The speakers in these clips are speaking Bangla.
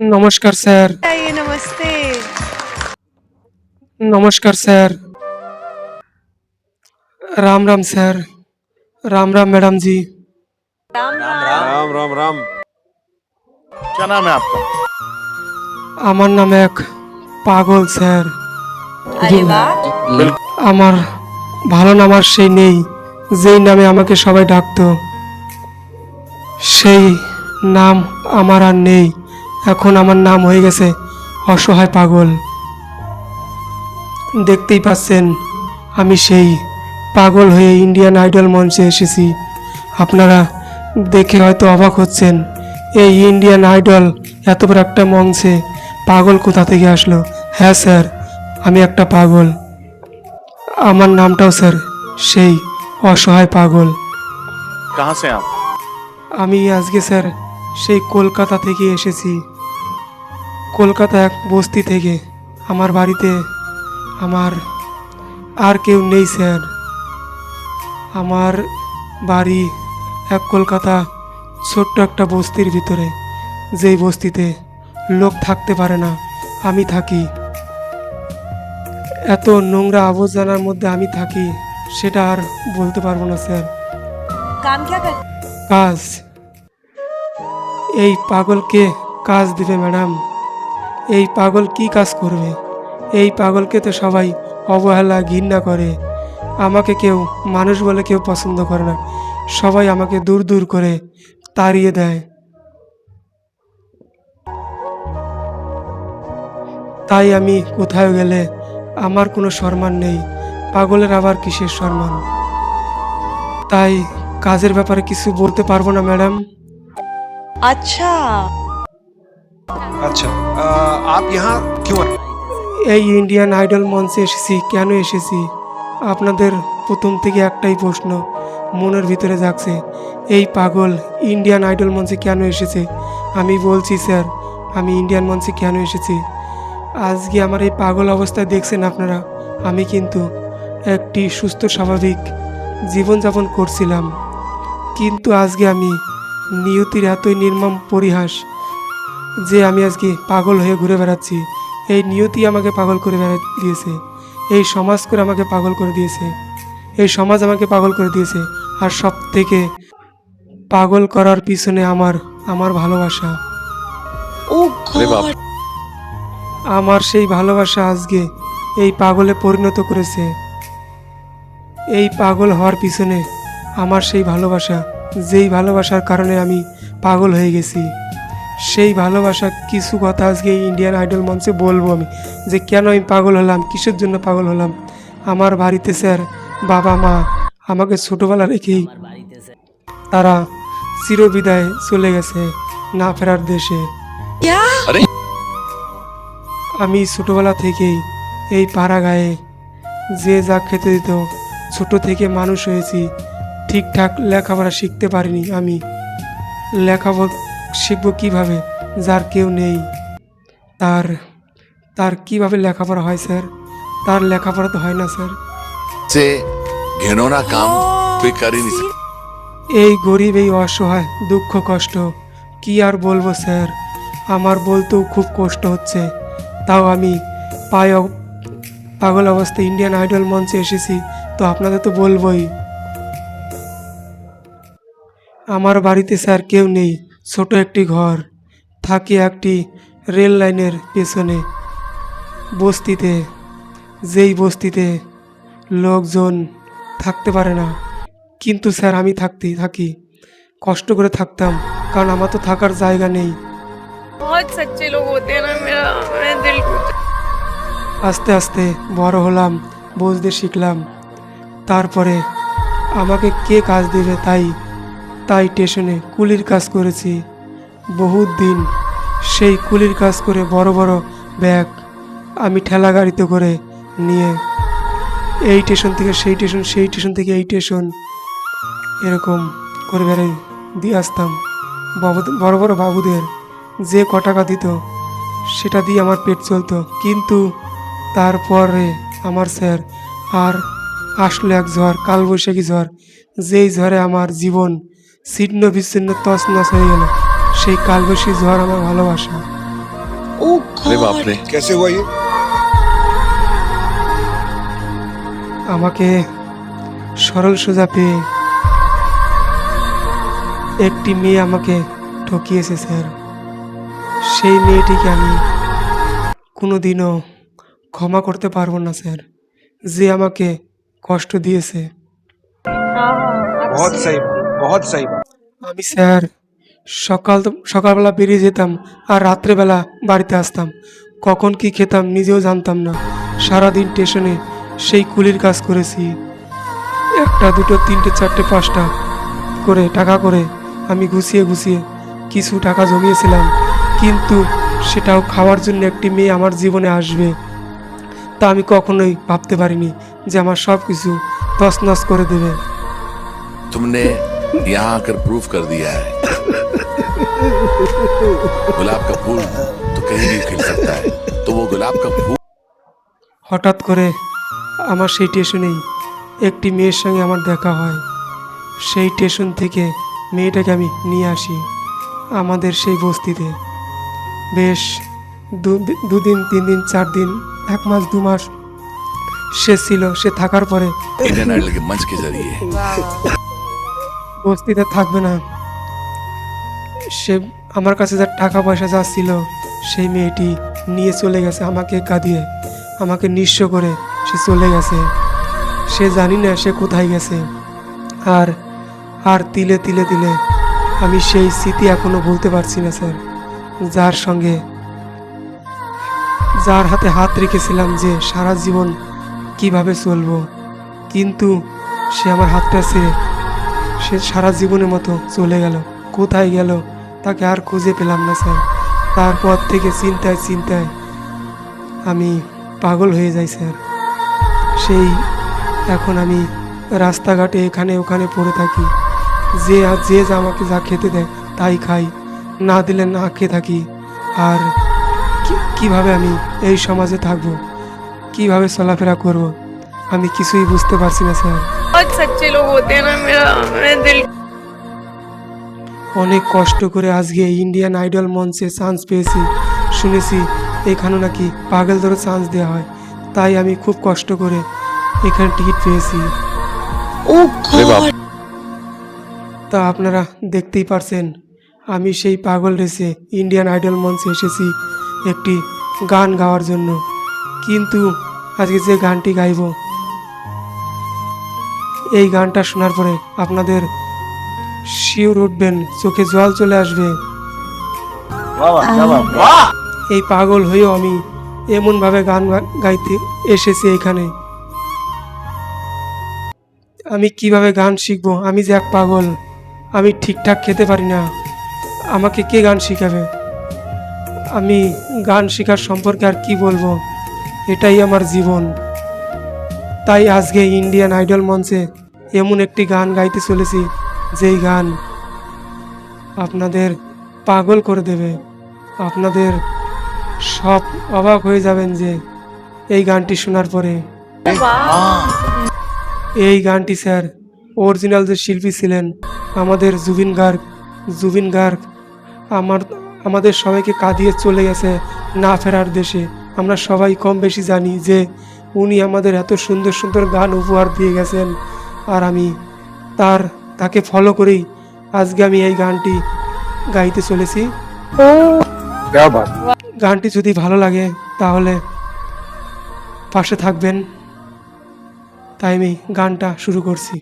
নমস্কার স্যার आइए नमस्ते নমস্কার sir Ram Ram sir Ram Ram madam ji Ram Ram Ram Ram Ram क्या नाम है आपका আমার নাম এক পাগল স্যার अरे वाह আমার ভালো নাম আর সেই নেই যেই নামে আমাকে সবাই ডাকতো সেই নাম আমার আর নেই এখন আমার নাম হয়ে গেছে অসহায় পাগল। দেখতেই পাচ্ছেন আমি সেই পাগল হয়ে ইন্ডিয়ান আইডল মঞ্চে এসেছি। আপনারা দেখে হয়তো অবাক হচ্ছেন এই ইন্ডিয়ান আইডল এত বড় একটা মঞ্চে পাগল কোথা থেকে আসলো? হ্যাঁ স্যার আমি একটা পাগল। আমার নামটাও স্যার সেই অসহায় পাগল। কাহা সে আমি আজকে স্যার সেই কলকাতা থেকে এসেছি। কলকাতা এক বস্তি থেকে। আমার বাড়িতে আমার আর কেউ নেই স্যার। আমার বাড়ি এক কলকাতা ছোট্ট একটা বস্তির ভিতরে। যেই বস্তিতে লোক থাকতে পারে না আমি থাকি। এত নোংরা আবর্জনার মধ্যে আমি থাকি সেটা আর বলতে পারব না স্যার। কাজ এই পাগলকে কাজ দিবে, ম্যাডাম? এই পাগল কি কাজ করবে? এই পাগলকে তো সবাই অবহেলা, ঘৃণা করে। আমাকে কেউ মানুষ বলে কেউ পছন্দ করে না। সবাই আমাকে দূর দূর করে তাড়িয়ে দেয়। তাই আমি কোথায় গেলে আমার কোনো সম্মান নেই? পাগলের আবার কিসের সম্মান? তাই কাজের ব্যাপারে কিছু বলতে পারব না, ম্যাডাম? আচ্ছা আচ্ছা আপ ইহা কিউ এই ইন্ডিয়ান আইডল মঞ্চে এসেছি কেন এসেছি? আপনাদের প্রথম থেকে একটাই প্রশ্ন মনের ভিতরে যাচ্ছে এই পাগল ইন্ডিয়ান আইডল মঞ্চে কেন এসেছে? আমি বলছি স্যার আমি ইন্ডিয়ান মঞ্চে কেন এসেছি? আজকে আমার এই পাগল অবস্থায় দেখছেন আপনারা আমি কিন্তু একটি সুস্থ স্বাভাবিক জীবনযাপন করছিলাম। কিন্তু আজকে আমি নিয়তির এতই নির্মম পরিহাস। যে আমি আজকে পাগল হয়ে ঘুরে বেড়াচ্ছি এই নিয়তি আমাকে পাগল করে বেড়া দিয়েছে। এই সমাজ করে আমাকে পাগল করে দিয়েছে। এই সমাজ আমাকে পাগল করে দিয়েছে। আর সব থেকে পাগল করার পিছনে আমার আমার ভালোবাসা। আমার সেই ভালোবাসা আজকে এই পাগলে পরিণত করেছে। এই পাগল হওয়ার পিছনে আমার সেই ভালোবাসা। যেই ভালোবাসার কারণে আমি পাগল হয়ে গেছি সেই ভালোবাসা কিছু কথা আজকে ইন্ডিয়ান আইডল মঞ্চে বলব আমি যে কেন আমি পাগল হলাম কিসের জন্য পাগল হলাম? আমার বাড়িতে স্যার বাবা মা আমাকে ছোটোবেলা রেখেই তারা চিরবিদায় চলে গেছে না ফেরার দেশে। আমি ছোটোবেলা থেকেই এই পাড়া গায়ে যে যা খেতে দিত ছোট থেকে মানুষ হয়েছি ঠিকঠাক লেখাপড়া শিখতে পারিনি আমি। লেখাপড়া শিখব কীভাবে? যার কেউ নেই। তার তার কীভাবে লেখাপড়া হয় স্যার? তার লেখাপড়া তো হয় না স্যার। সে ঘেননা কাম বেকারিনি এই গরিব এই অসহায় দুঃখ কষ্ট কি আর বলব স্যার? আমার বলতেও খুব কষ্ট হচ্ছে। তাও আমি পায় পাগল অবস্থায় ইন্ডিয়ান আইডল মঞ্চে এসেছি তো আপনাদের তো বলবোই। আমার বাড়িতে স্যার কেউ নেই ছোট একটি ঘর। থাকি একটি রেল লাইনের পেছনে বস্তিতে। যেই বস্তিতে লোকজন থাকতে পারে না। কিন্তু স্যার আমি থাকতে থাকি। কষ্ট করে থাকতাম কারণ আমার তো থাকার জায়গা নেই। আস্তে আস্তে বড় হলাম বুঝতে শিখলাম। তারপরে আমাকে কে কাজ দেবে তাই তাই স্টেশনে কুলির কাজ করেছি। বহুত দিন সেই কুলির কাজ করে বড় বড় ব্যাগ আমি ঠেলা গাড়িতে করে নিয়ে এই স্টেশন থেকে সেই স্টেশন সেই স্টেশন থেকে এই স্টেশন এরকম করে বেড়াই দিয়ে আসতাম। বড় বড় বাবুদের যে ক টাকা দিত সেটা দিয়ে আমার পেট চলতো। কিন্তু তারপরে আমার স্যার আর আসলো এক ঝড়, কালবৈশাখী ঝড়। যেই ঝড়ে আমার জীবন ছিন্ন বিচ্ছিন্ন তছনছ হয়ে গেল সেই কালবৈশাখী ঝড় আমার ভালোবাসা अरे बाप रे कैसे हुआ ये আমাকে সরল সোজা পেয়ে একটি মেয়ে আমাকে ঠকিয়েছে স্যার সেই মেয়েটিকে আমি কোনোদিনও ক্ষমা করতে পারবো না স্যার যে আমাকে কষ্ট দিয়েছে बहुत सही বহুত সহি আমি স্যার সকাল সকালবেলা বেরিয়ে যেতাম আর রাত্রেবেলা বাড়িতে আসতাম। কখন কি খেতাম নিজেও জানতাম না। সারাদিন স্টেশনে সেই কুলির কাজ করেছি। একটা দুটো তিনটে চারটে পাঁচটা করে টাকা করে আমি গুছিয়ে গুছিয়ে কিছু টাকা জমিয়েছিলাম। কিন্তু সেটাও খাওয়ার জন্য একটি মেয়ে আমার জীবনে আসবে তা আমি কখনোই ভাবতে পারিনি যে আমার সব কিছু তছনছ করে দেবে। তুমি यहाँ आकर प्रूफ कर दिया है गुलाब का फूल तो कहीं भी खिल सकता है तो वो गुलाब का फूल হঠাৎ করে আমার সেই স্টেশনেই একটি মেয়ের সঙ্গে আমার দেখা হয় সেই স্টেশন থেকে মেয়েটাকে আমি নিয়ে আসি আমাদের সেই বস্তিতে বেশ দু- দুদিন তিন দিন চার দিন এক মাস দু মাস সে ছিল সে থাকার পরে বস্তিতে থাকবে না। সে আমার কাছে যা টাকা পয়সা যা ছিল, সেই মেয়েটি নিয়ে চলে গেছে আমাকে কাঁদিয়ে আমাকে নিঃস্ব করে সে চলে গেছে। সে জানি না সে কোথায় গেছে। আর আর তিলে তিলে তিলে আমি সেই স্মৃতি এখনও বলতে পারছি না, স্যার। যার সঙ্গে, যার হাতে হাত রেখেছিলাম যে সারা জীবন কীভাবে চলবো। কিন্তু সে আমার হাতটা ছেড়ে সে সারা জীবনের মতো চলে গেল। কোথায় গেল তাকে আর খুঁজে পেলাম না, স্যার। তারপর থেকে চিন্তায় চিন্তায় আমি পাগল হয়ে যাই, স্যার। সেই এখন আমি রাস্তাঘাটে এখানে ওখানে পড়ে থাকি। যে যে আমাকে যা খেতে দেয় তাই খাই। না দিলে না খেয়ে থাকি। আর কীভাবে আমি এই সমাজে থাকব? কীভাবে চলাফেরা করব? আমি কিছুই বুঝতে পারছি না, স্যার। होते हैं ना मेरा मैं दिल অনেক কষ্ট করে আজকে ইন্ডিয়ান আইডল মঞ্চে চান্স পেয়েছি শুনেছি এখানে নাকি পাগল ধরে চান্স দেওয়া হয় তাই আমি খুব কষ্ট করে এখানে টিকিট পেয়েছি Oh अरे बाप God. তা আপনারা দেখতেই পারছেন আমি সেই পাগল রেসে ইন্ডিয়ান আইডল মঞ্চে এসেছি একটি গান গাওয়ার জন্য কিন্তু আজকে যে গানটি গাইব এই গানটা শোনার পরে আপনাদের শিওর উঠবেন চোখে জল চলে আসবে। এই পাগল হয়েও আমি এমনভাবে গান গাইতে এসেছি এখানে। আমি কীভাবে গান শিখব? আমি যে এক পাগল আমি ঠিকঠাক খেতে পারি না। আমাকে কে গান শিখাবে? আমি গান শেখার সম্পর্কে আর কি বলব? এটাই আমার জীবন। তাই আজকে ইন্ডিয়ান আইডল মঞ্চে এমন একটি গান গাইতে চলেছি, যেই গান আপনাদের পাগল করে দেবে। আপনাদের সব অবাক হয়ে যাবেন যে এই গানটি শোনার পরে। এই গানটি স্যার অরিজিনাল যে শিল্পী ছিলেন, আমাদের জুবিন গার্গ। জুবিন গার্গ আমার, আমাদের সবাইকে কাঁদিয়ে চলে গেছে না ফেরার দেশে। আমরা সবাই কম বেশি জানি যে উনি আমাদের এত সুন্দর সুন্দর গান উপহার দিয়ে গেছেন। আর আমি তার তাকে ফলো করেই আজকে আমি এই গানটি গাইতে চলেছি। গানটি যদি ভালো লাগে তাহলে পাশে থাকবেন। তাই আমি গানটা শুরু করছি।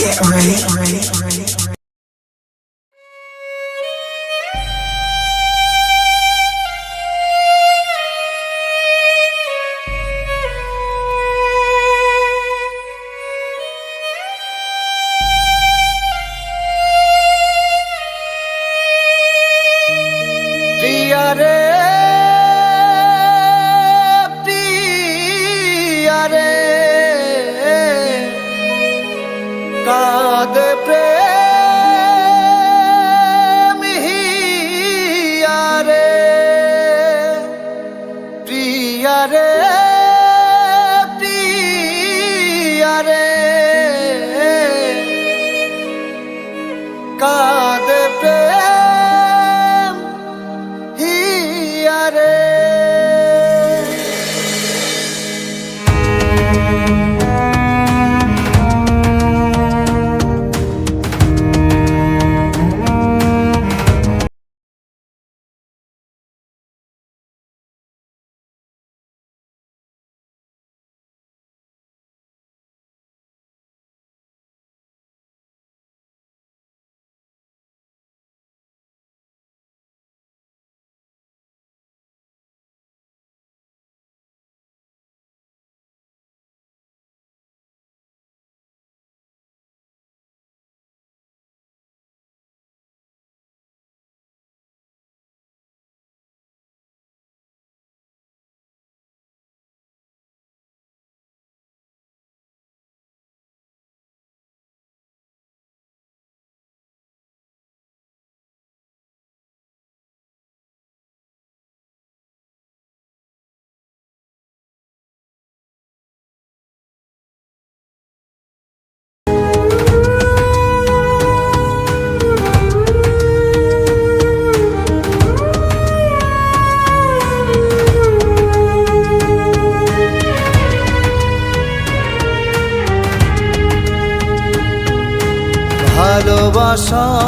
Get ready, ready, ready. রে প্রিয়া রে। কা আশা